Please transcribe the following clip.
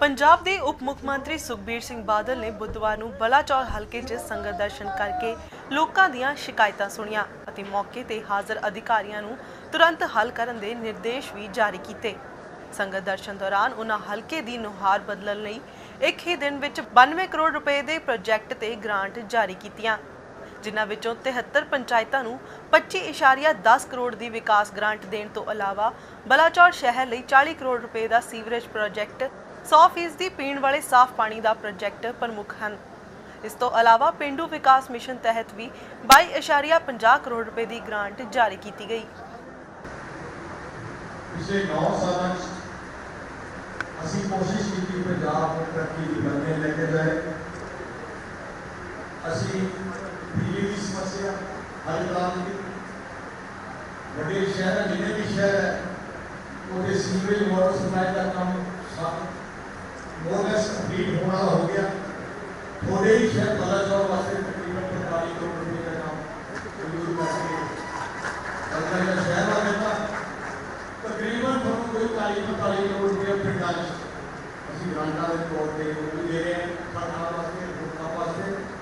ਪੰਜਾਬ ਦੇ ਉਪ ਮੁੱਖ ਮੰਤਰੀ ਸੁਖਬੀਰ ਸਿੰਘ ਬਾਦਲ ਨੇ ਬੁੱਧਵਾਰ ਨੂੰ ਬਲਾਚੌਰ ਹਲਕੇ 'ਚ ਸੰਗਤ ਦਰਸ਼ਨ ਕਰਕੇ ਲੋਕਾਂ ਦੀਆਂ ਸ਼ਿਕਾਇਤਾਂ ਸੁਣੀਆਂ ਅਤੇ ਮੌਕੇ ਤੇ ਹਾਜ਼ਰ ਅਧਿਕਾਰੀਆਂ ਨੂੰ ਤੁਰੰਤ ਹੱਲ ਕਰਨ ਦੇ ਨਿਰਦੇਸ਼ ਵੀ ਜਾਰੀ ਕੀਤੇ। ਸੰਗਤ ਦਰਸ਼ਨ ਦੌਰਾਨ ਉਹਨਾਂ ਹਲਕੇ ਦੀ ਨੁਹਾਰ ਬਦਲਣ ਲਈ ਇੱਕ ਹੀ ਦਿਨ ਵਿੱਚ 92 ਕਰੋੜ ਰੁਪਏ ਦੇ ਪ੍ਰੋਜੈਕਟ ਤੇ ਗ੍ਰਾਂਟ ਜਾਰੀ ਕੀਤੀਆਂ। ਜਿਨ੍ਹਾਂ ਵਿੱਚੋਂ 73 ਪੰਚਾਇਤਾਂ ਨੂੰ 25.10 ਕਰੋੜ ਦੀ ਵਿਕਾਸ ਗ੍ਰਾਂਟ ਦੇਣ ਤੋਂ ਇਲਾਵਾ ਬਲਾਚੌਰ ਸ਼ਹਿਰ ਲਈ 40 ਕਰੋੜ ਰੁਪਏ ਦਾ ਸੀਵਰੇਜ ਪ੍ਰੋਜੈਕਟ 100% ਦੀ ਪੀਣ ਵਾਲੇ ਸਾਫ਼ ਪਾਣੀ ਦਾ ਪ੍ਰੋਜੈਕਟ ਪ੍ਰਮੁੱਖ ਹਨ। ਇਸ ਤੋਂ ਇਲਾਵਾ ਪਿੰਡੂ ਵਿਕਾਸ ਮਿਸ਼ਨ ਤਹਿਤ ਵੀ 22.50 ਕਰੋੜ ਰੁਪਏ ਦੀ ਗ੍ਰਾਂਟ ਜਾਰੀ ਕੀਤੀ ਗਈ। ਪਿਛਲੇ 9 ਸਾਲਾਂ 'ਚ ਅਸੀਂ ਕੋਸ਼ਿਸ਼ ਕੀਤੀ ਪੰਜਾਬ ਨੂੰ ਤਰੱਕੀ ਦੀ ਬੰਨੇ ਲੈ ਕੇ ਅਸੀਂ ਬਿਜਲੀ ਦੀ ਸਮੱਸਿਆ ਹਰ ਗ੍ਰਾਮ ਦੀ ਵੱਡੇ ਸ਼ਹਿਰ ਜਿੰਨੇ ਵੀ ਸ਼ਹਿਰ ਹੈ ਉਹਦੇ ਸੀਵਰੇਜ ਵਾਟਰ ਸਪਲਾਈ ਦਾ ਕੰਮ ਸਭ ਮੋਰਲੈਸ ਕੰਪਲੀਟ ਹੋਣਾ ਹੋ ਗਿਆ ਥੋੜੇ ਹੀ ਸ਼ਹਿਰ ਬਦਲ ਜਾਣ ਵਾਸਤੇ ਤਕਰੀਬਨ 45 ਕਰੋੜ ਰੁਪਏ ਦਾ ਕੰਮ ਯੂਜ਼ ਕਰਕੇ ਬਦਲ ਦਾ ਸ਼ਹਿਰ ਦਾ ਦਿੱਤਾ ਤਕਰੀਬਨ ਤੁਹਾਨੂੰ ਕੋਈ 45 ਕਰੋੜ ਰੁਪਏ ਪਿੰਡਾਂ 'ਚ ਅਸੀਂ ਗ੍ਰਾਂਟਾਂ ਦੇ ਤੌਰ ਤੇ ਦੇ ਰਹੇ ਹਾਂ